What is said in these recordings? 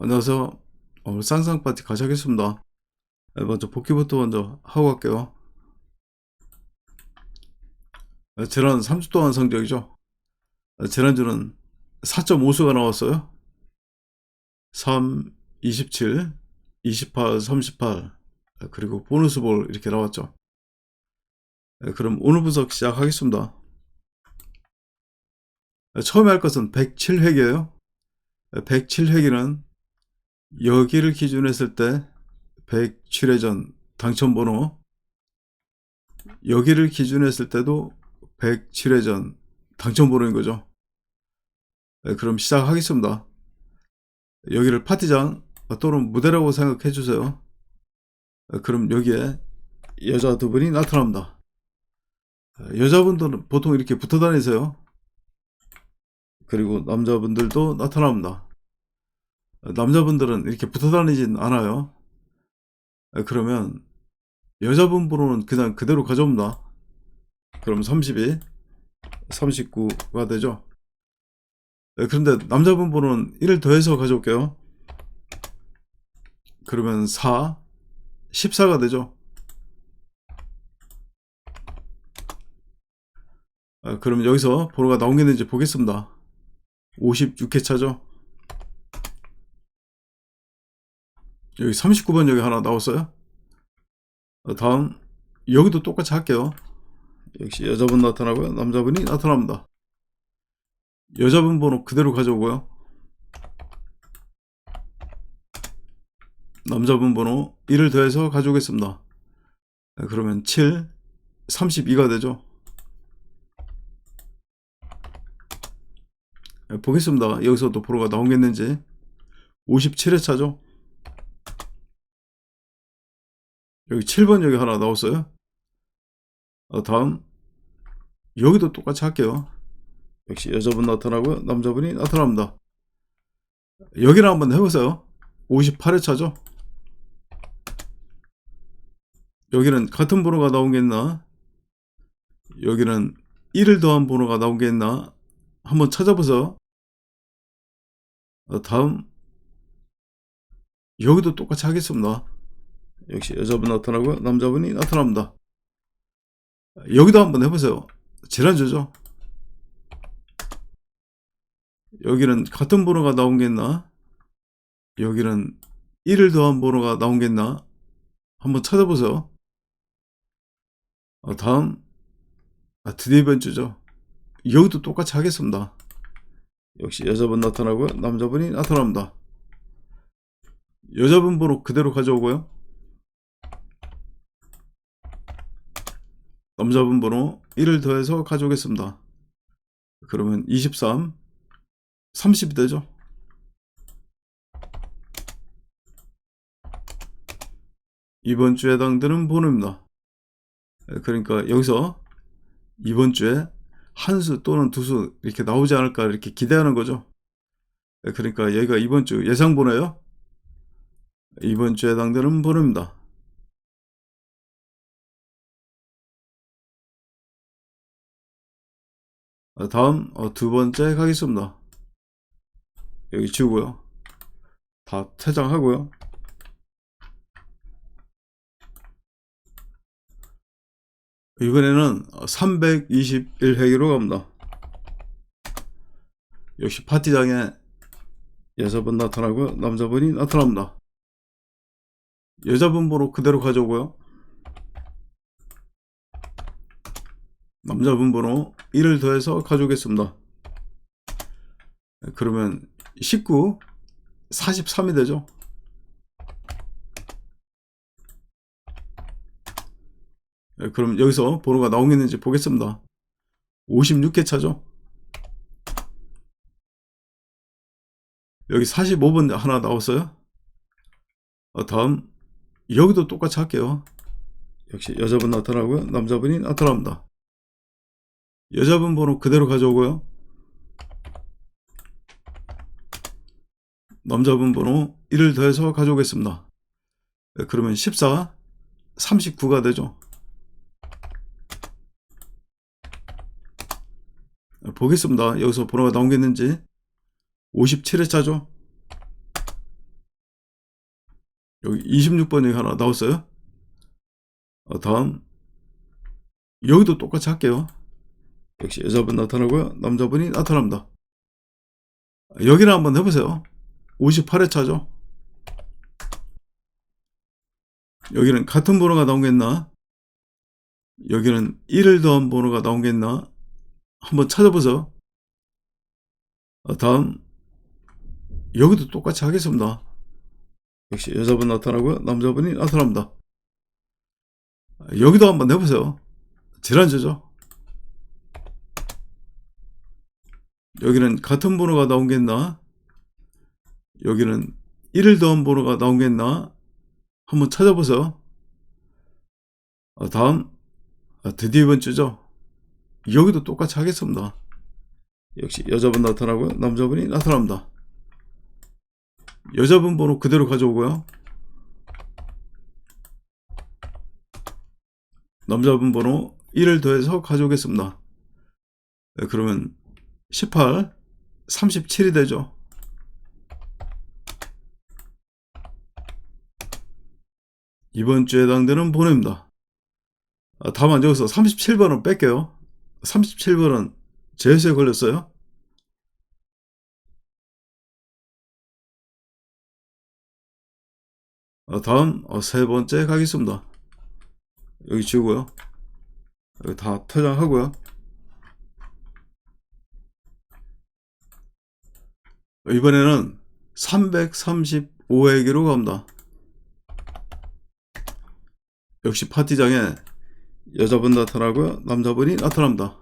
안녕하세요. 오늘 쌍쌍 파티 같이 하겠습니다. 네, 먼저 복귀부터 먼저 하고 갈게요. 네, 지난 3주 동안 성적이죠. 네, 지난주는 4.5수가 나왔어요. 3, 27, 28, 38, 네, 그리고 보너스 볼 이렇게 나왔죠. 네, 그럼 오늘 분석 시작하겠습니다. 네, 처음에 할 것은 107회기예요. 107회기는 여기를 기준으로 했을 때 107회전 당첨번호 여기를 기준으로 했을 때도 107회전 당첨번호인 거죠. 네, 그럼 시작하겠습니다. 여기를 파티장 또는 무대라고 생각해 주세요. 네, 그럼 여기에 여자 두 분이 나타납니다. 네, 여자분들은 보통 이렇게 붙어 다니세요. 그리고 남자분들도 나타납니다. 남자분들은 이렇게 붙어 다니진 않아요. 그러면 여자분 번호는 그냥 그대로 가져옵니다. 그럼 32, 39가 되죠. 그런데 남자분 번호는 1을 더해서 가져올게요. 그러면 4, 14가 되죠. 그럼 여기서 번호가 나온 게 있는지 보겠습니다. 56회 차죠. 여기 39번 여기 하나 나왔어요. 어, 다음 여기도 똑같이 할게요. 역시 여자분 나타나고요. 남자분이 나타납니다. 여자분 번호 그대로 가져오고요. 남자분 번호 1을 더해서 가져오겠습니다. 네, 그러면 7, 32가 되죠. 네, 보겠습니다. 여기서도 번호가 나오겠는지. 57회 차죠. 여기 7번 여기 하나 나왔어요. 어, 다음 여기도 똑같이 할게요. 역시 여자분 나타나고요. 남자분이 나타납니다. 여기를 한번 해보세요. 58회 차죠. 여기는 같은 번호가 있나? 여기는 1을 더한 번호가 있나? 한번 찾아보세요. 어, 다음 여기도 똑같이 하겠습니다. 역시 여자분 나타나고요. 남자분이 나타납니다. 여기도 한번 해보세요. 지난주죠. 여기는 같은 번호가 나온 게 있나? 여기는 1을 더한 번호가 나온 게 있나? 한번 찾아보세요. 어, 다음 아, 드디어 이번 주죠. 여기도 똑같이 하겠습니다. 역시 여자분 나타나고요. 남자분이 나타납니다. 여자분 번호 그대로 가져오고요. 남자분 번호 1을 더해서 가져오겠습니다. 그러면 23, 30이 되죠? 이번 주에 해당되는 번호입니다. 그러니까 여기서 이번 주에 한 수 또는 두 수 이렇게 나오지 않을까 이렇게 기대하는 거죠. 그러니까 여기가 이번 주 예상 번호예요. 이번 주에 해당되는 번호입니다. 다음 어, 두 번째 가겠습니다. 여기 지우고요. 다 퇴장하고요. 이번에는 321회기로 갑니다. 역시 파티장에 여자분 나타나고요. 남자분이 나타납니다. 여자분 번호 그대로 가져오고요. 남자분 번호 1을 더해서 가져오겠습니다. 그러면 19, 43이 되죠. 네, 그럼 여기서 번호가 나오겠는지 보겠습니다. 56개 차죠. 여기 45번 하나 나왔어요. 어, 다음 여기도 똑같이 할게요. 역시 여자분 나타나고요. 남자분이 나타납니다. 여자분 번호 그대로 가져오고요. 남자분 번호 1을 더해서 가져오겠습니다. 네, 그러면 14, 39가 되죠. 네, 보겠습니다. 여기서 번호가 나오겠는지. 57회 차죠. 여기 26번이 하나 나왔어요. 어, 다음 여기도 똑같이 할게요. 역시 여자분 나타나고요. 남자분이 나타납니다. 여기는 한번 해보세요. 58회 차죠. 여기는 같은 번호가 나오겠나? 여기는 1을 더한 번호가 나오겠나? 한번 찾아보세요. 어, 다음 여기도 똑같이 하겠습니다. 역시 여자분 나타나고요. 남자분이 나타납니다. 여기도 한번 해보세요. 지난주죠. 여기는 같은 번호가 나오겠나? 여기는 1을 더한 번호가 나오겠나? 한번 찾아보세요. 아, 다음 아, 드디어 이번 주죠. 여기도 똑같이 하겠습니다. 역시 여자분 나타나고요. 남자분이 나타납니다. 여자분 번호 그대로 가져오고요. 남자분 번호 1을 더해서 가져오겠습니다. 네, 그러면 18, 37이 되죠. 이번 주에 해당되는 번호입니다. 아, 다만 여기서 37번은 뺄게요. 37번은 제수에 걸렸어요. 아, 다음 어, 세 번째 가겠습니다. 여기 지우고요. 여기 다 퇴장하고요. 이번에는 335회기로 갑니다. 역시 파티장에 여자분 나타나고요. 남자분이 나타납니다.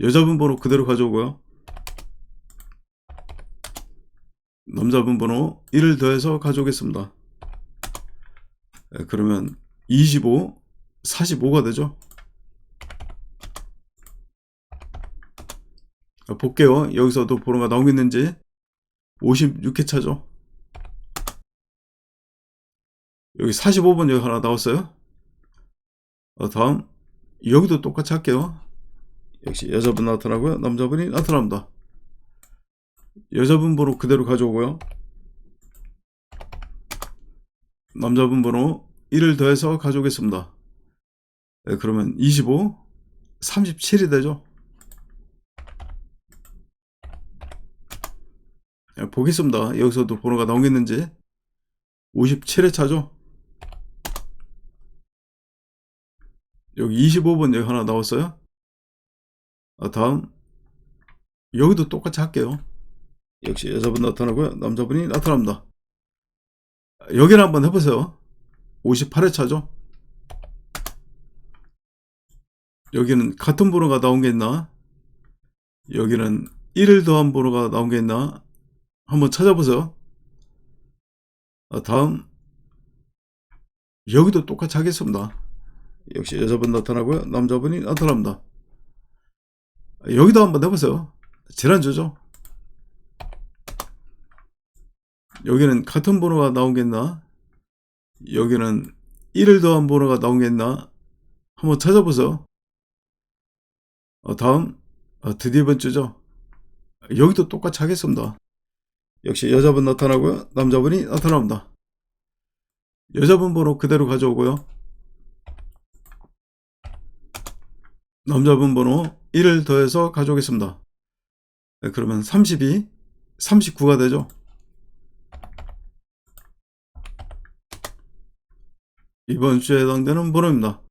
여자분 번호 그대로 가져오고요. 남자분 번호 1을 더해서 가져오겠습니다. 네, 그러면 25, 45가 되죠. 볼게요. 여기서도 번호가 나오겠는지 56회 차죠. 여기 45번 여기 하나 나왔어요. 어, 다음 여기도 똑같이 할게요. 역시 여자분 나타나고요. 남자분이 나타납니다. 여자분 번호 그대로 가져오고요. 남자분 번호 1을 더해서 가져오겠습니다. 네, 그러면 25, 37이 되죠. 보겠습니다. 여기서도 번호가 나오겠는지 57회 차죠. 여기 25번 여기 하나 나왔어요. 아, 다음 여기도 똑같이 할게요. 역시 여자분 나타나고요. 남자분이 나타납니다. 여기를 한번 해보세요. 58회 차죠. 여기는 같은 번호가 나오겠나? 여기는 1을 더한 번호가 나오겠나? 한번 찾아보세요. 아, 다음 여기도 똑같이 하겠습니다. 역시 여자분 나타나고요. 남자분이 나타납니다. 여기도 한번 해보세요. 지난주죠. 여기는 같은 번호가 나오겠나? 여기는 1을 더한 번호가 나오겠나? 한번 찾아보세요. 어, 다음 어, 드디어 이번 주죠. 여기도 똑같이 하겠습니다. 역시 여자분 나타나고요. 남자분이 나타납니다. 여자분 번호 그대로 가져오고요. 남자분 번호 1을 더해서 가져오겠습니다. 네, 그러면 32, 39가 되죠. 이번 주에 해당되는 번호입니다.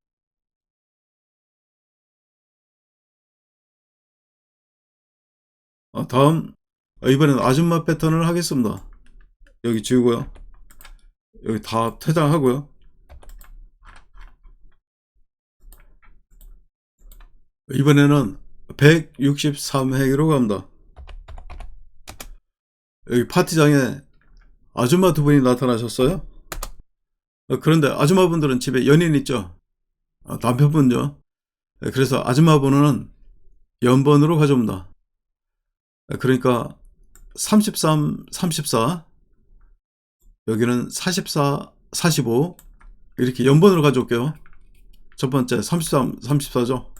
아, 다음 아, 이번엔 아줌마 패턴을 하겠습니다. 여기 지우고요. 여기 다 퇴장하고요. 이번에는 163회기로 갑니다. 여기 파티장에 아줌마 두 분이 나타나셨어요. 어, 그런데 아줌마분들은 집에 연인 있죠. 어, 남편분요. 네, 그래서 아줌마 번호는 연번으로 가져옵니다. 네, 그러니까 33, 34 여기는 44, 45 이렇게 연번으로 가져올게요. 첫 번째 33, 34죠.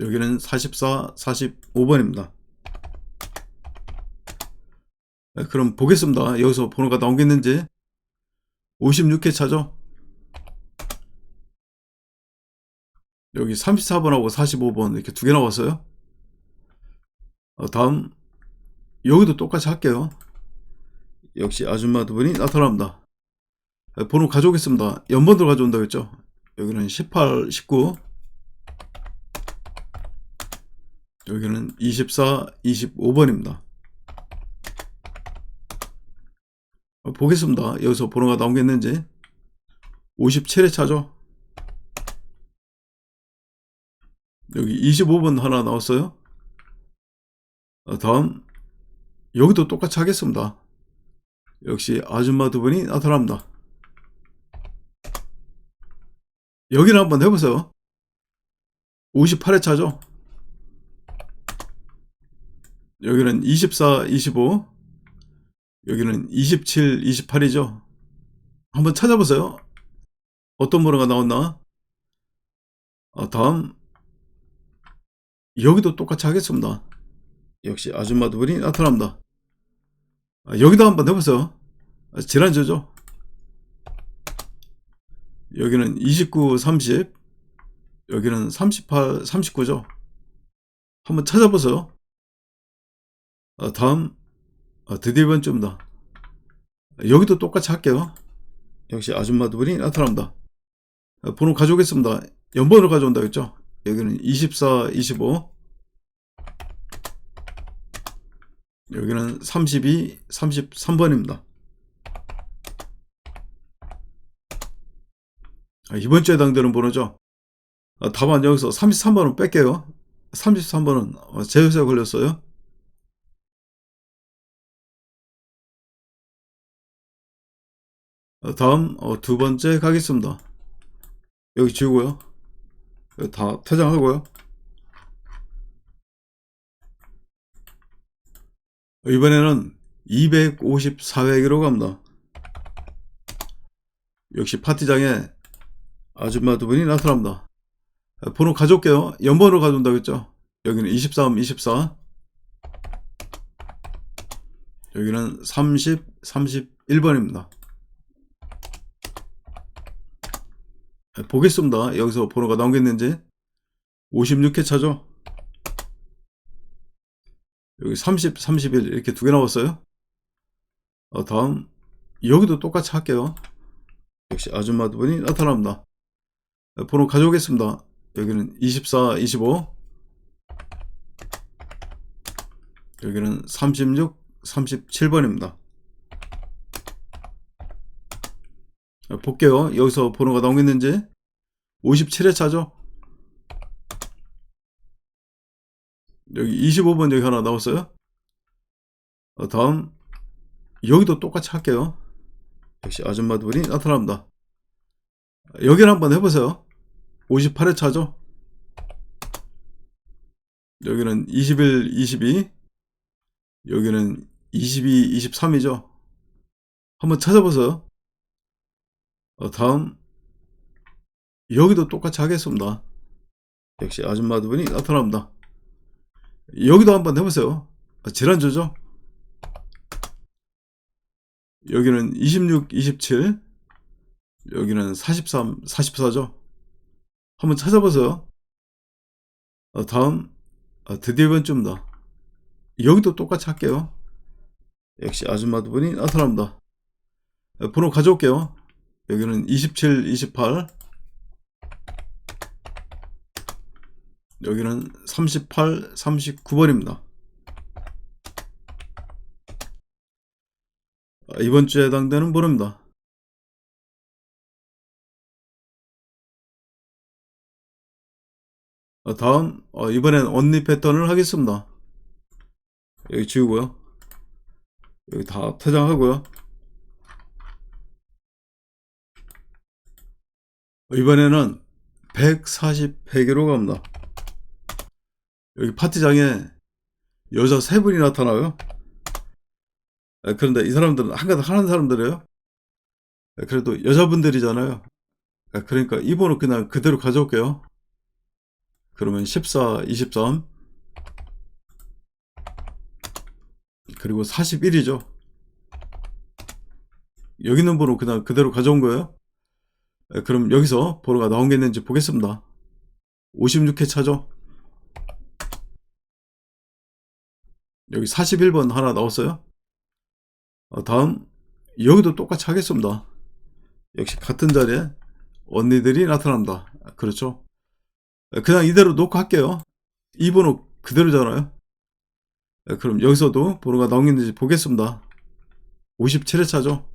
여기는 44, 45번입니다. 네, 그럼 보겠습니다. 여기서 번호가 나온 게 있는지. 56회 차죠? 여기 34번하고 45번 이렇게 두 개 나왔어요. 어, 다음 여기도 똑같이 할게요. 역시 아줌마 두 분이 나타납니다. 네, 번호 가져오겠습니다. 연번으로 가져온다고 했죠? 여기는 18, 19 여기는 24, 25번입니다. 어, 보겠습니다. 여기서 번호가 나온 게 있는지. 57회 차죠? 여기 25번 하나 나왔어요. 어, 다음, 여기도 똑같이 하겠습니다. 역시 아줌마 두 분이 나타납니다. 여기는 한번 해보세요. 58회 차죠? 여기는 24, 25. 여기는 27, 28이죠. 한번 찾아보세요. 어떤 번호가 나왔나? 아, 다음. 여기도 똑같이 하겠습니다. 역시 아줌마 두 분이 나타납니다. 아, 여기도 한번 해보세요. 아, 지난주죠. 여기는 29, 30. 여기는 38, 39죠. 한번 찾아보세요. 아, 다음. 아, 드디어 이번 주입니다. 여기도 똑같이 할게요. 역시 아줌마 두 분이 나타납니다. 아, 번호 가져오겠습니다. 연번으로 가져온다 했죠? 여기는 24, 25. 여기는 32, 33번입니다. 아, 이번 주에 해당되는 번호죠. 아, 다만 여기서 33번은 뺄게요. 33번은 어, 제휴세 걸렸어요. 어, 다음 어, 두 번째 가겠습니다. 여기 지우고요. 여기 다 퇴장하고요. 이번에는 254회기로 갑니다. 역시 파티장에 아줌마 두 분이 나타납니다. 어, 번호 가져올게요. 연번으로 가져온다고 했죠. 여기는 23, 24. 여기는 30, 31번입니다. 보겠습니다. 여기서 번호가 있는지. 56회 차죠? 여기 30, 31 이렇게 두 개 나왔어요. 어, 다음 여기도 똑같이 할게요. 역시 아줌마 두 분이 나타납니다. 어, 번호 가져오겠습니다. 여기는 24, 25 여기는 36, 37번입니다. 볼게요. 여기서 번호가 나오겠는지. 57회 차죠? 여기 25번 여기 하나 나왔어요. 어, 다음 여기도 똑같이 할게요. 역시 아줌마 두 분이 나타납니다. 여기를 한번 해보세요. 58회 차죠? 여기는 21, 22 여기는 22, 23이죠? 한번 찾아보세요. 어, 다음 여기도 똑같이 하겠습니다. 역시 아줌마 두 분이 나타납니다. 여기도 한번 해보세요. 아, 지난주죠? 여기는 26, 27 여기는 43, 44죠? 한번 찾아보세요. 어, 다음 아, 드디어 이번 주입니다. 여기도 똑같이 할게요. 역시 아줌마 두 분이 나타납니다. 어, 번호 가져올게요. 여기는 27, 28 여기는 38, 39번입니다. 아, 이번 주에 해당되는 번호입니다. 아, 다음 어, 이번엔 언니 패턴을 하겠습니다. 여기 지우고요. 여기 다 퇴장하고요. 이번에는 140회계로 갑니다. 여기 파티장에 여자 세 분이 나타나요. 아, 그런데 이 사람들은 한가닥 하는 사람들이에요. 아, 그래도 여자분들이잖아요. 아, 그러니까 이 번호 그냥 그대로 가져올게요. 그러면 14, 23 그리고 41이죠. 여기 있는 번호 그냥 그대로 가져온 거예요. 에, 그럼 여기서 번호가 나온 게 있는지 보겠습니다. 56회 차죠? 여기 41번 하나 나왔어요. 어, 다음 여기도 똑같이 하겠습니다. 역시 같은 자리에 언니들이 나타납니다. 그렇죠? 에, 그냥 이대로 놓고 할게요. 이 번호 그대로잖아요. 에, 그럼 여기서도 번호가 있는지 보겠습니다. 57회 차죠?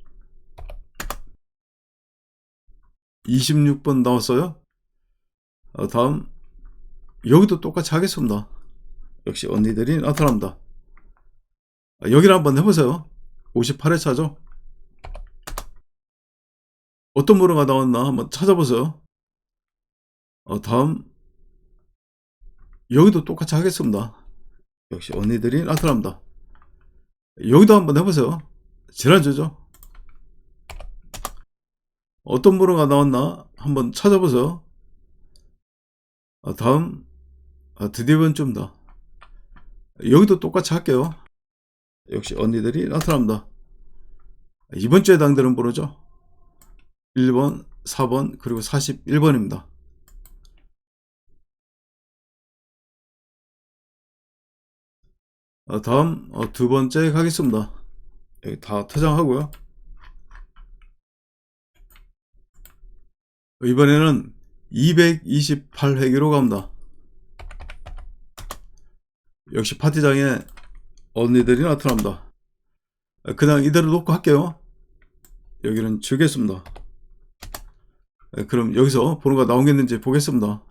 26번 나왔어요. 어, 다음 여기도 똑같이 하겠습니다. 역시 언니들이 나타납니다. 아, 여기를 한번 해보세요. 58회 차죠? 어떤 번호가 나왔나 한번 찾아보세요. 어, 다음 여기도 똑같이 하겠습니다. 역시 언니들이 나타납니다. 여기도 한번 해보세요. 지난주죠? 어떤 번호가 나왔나 한번 찾아보세요. 아, 다음 아, 드디어 번쯤다. 여기도 똑같이 할게요. 역시 언니들이 나타납니다. 이번 주에 당되는 번호죠. 1번, 4번, 그리고 41번입니다. 아, 다음 어, 두 번째 가겠습니다. 여기 다 퇴장하고요. 이번에는 228회기로 갑니다. 역시 파티장에 언니들이 나타납니다. 그냥 이대로 놓고 할게요. 여기는 주겠습니다. 그럼 여기서 번호가 있는지 보겠습니다.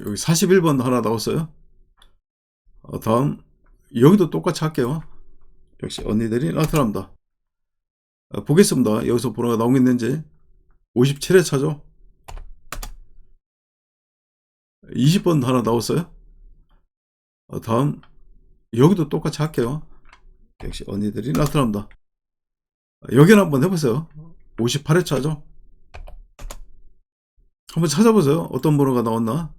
여기 41번 하나 나왔어요. 어, 다음 여기도 똑같이 할게요. 역시 언니들이 나타납니다. 어, 보겠습니다. 여기서 번호가 있는지 57회 차죠. 20번 하나 나왔어요. 어, 다음 여기도 똑같이 할게요. 역시 언니들이 나타납니다. 어, 여기는 한번 해보세요. 58회 차죠. 한번 찾아보세요. 어떤 번호가 나왔나.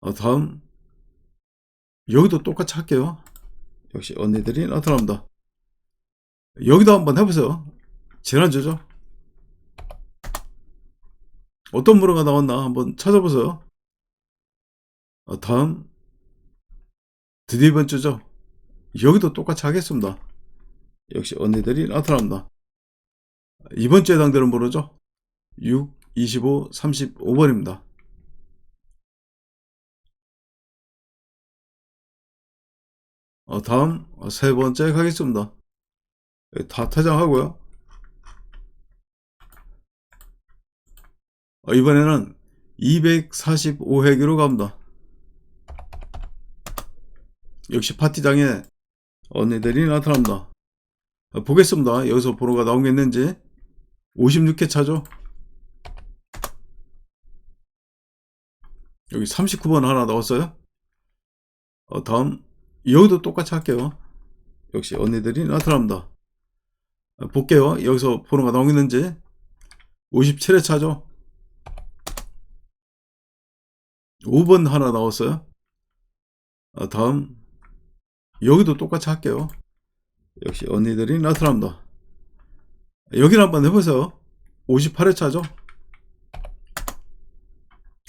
어, 다음 여기도 똑같이 할게요. 역시 언니들이 나타납니다. 여기도 한번 해보세요. 지난주죠. 어떤 번호가 나왔나 한번 찾아보세요. 어, 다음 드디어 이번 주죠. 여기도 똑같이 하겠습니다. 역시 언니들이 나타납니다. 이번 주에 해당되는 번호죠. 6, 25, 35번입니다. 어, 다음 어, 세 번째 가겠습니다. 예, 다 퇴장하고요. 이번에는 245회기로 갑니다. 역시 파티장에 언니들이 나타납니다. 어, 보겠습니다. 여기서 번호가 있는지 56회 차죠. 여기 39번 하나 나왔어요. 어, 다음 여기도 똑같이 할게요. 역시 언니들이 나타납니다. 어, 볼게요. 여기서 번호가 나오고 있는지 57회 차죠. 5번 하나 나왔어요. 어, 다음 여기도 똑같이 할게요. 역시 언니들이 나타납니다. 여기를 한번 해보세요. 58회 차죠.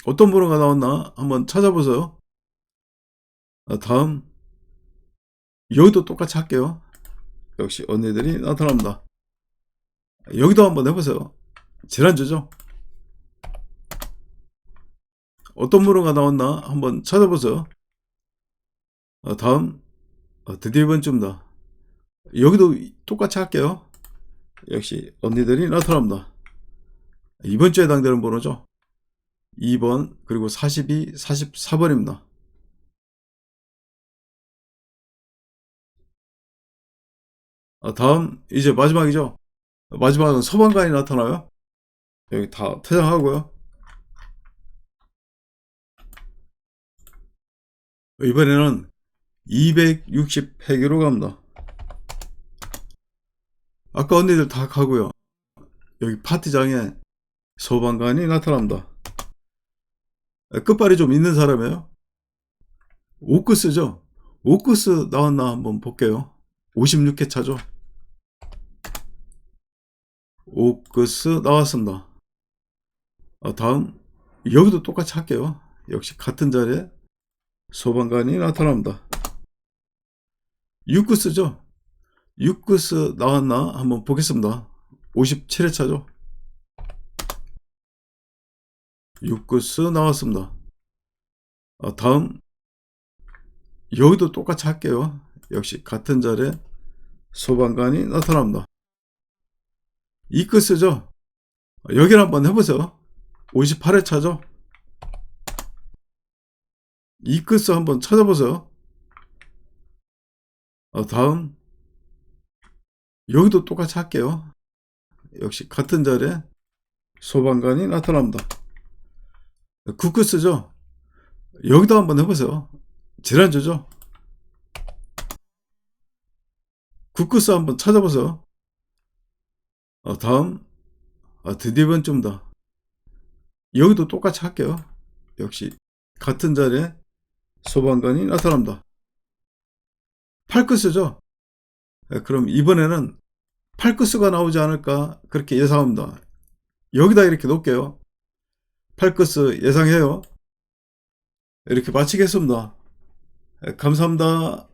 어떤 번호가 나왔나 한번 찾아보세요. 어, 다음 여기도 똑같이 할게요. 역시 언니들이 나타납니다. 여기도 한번 해보세요. 지난주죠? 어떤 번호가 나왔나 한번 찾아보세요. 어, 다음 어, 드디어 이번 주입니다. 여기도 똑같이 할게요. 역시 언니들이 나타납니다. 이번 주에 해당되는 번호죠. 2번 그리고 42, 44번입니다. 아, 다음 이제 마지막이죠. 마지막은 서방관이 나타나요. 여기 다 퇴장하고요. 이번에는 260회기로 갑니다. 아까 언니들 다 가고요. 여기 파티장에 소방관이 나타납니다. 끝발이 좀 있는 사람이에요. 쓰죠? 오크스 나왔나 한번 볼게요. 56회 차죠. 오크스 나왔습니다. 아, 다음 여기도 똑같이 할게요. 역시 같은 자리에 소방관이 나타납니다. 유크스죠. 유크스 나왔나 한번 보겠습니다. 57회 차죠. 유크스 나왔습니다. 아, 다음 여기도 똑같이 할게요. 역시 같은 자리에 소방관이 나타납니다. 이크스죠. 여기를 한번 해보세요. 58회 차죠. 이크스 한번 찾아보세요. 아, 다음 여기도 똑같이 할게요. 역시 같은 자리에 소방관이 나타납니다. 쿠크스죠. 여기도 한번 해보세요. 지난주죠. 쿠크스 한번 찾아보세요. 어, 다음 아, 드디어 번쯤다. 여기도 똑같이 할게요. 역시 같은 자리에 소방관이 나타납니다. 팔크스죠. 네, 그럼 이번에는 팔크스가 나오지 않을까 그렇게 예상합니다. 여기다 이렇게 놓을게요. 팔크스 예상해요. 이렇게 마치겠습니다. 네, 감사합니다.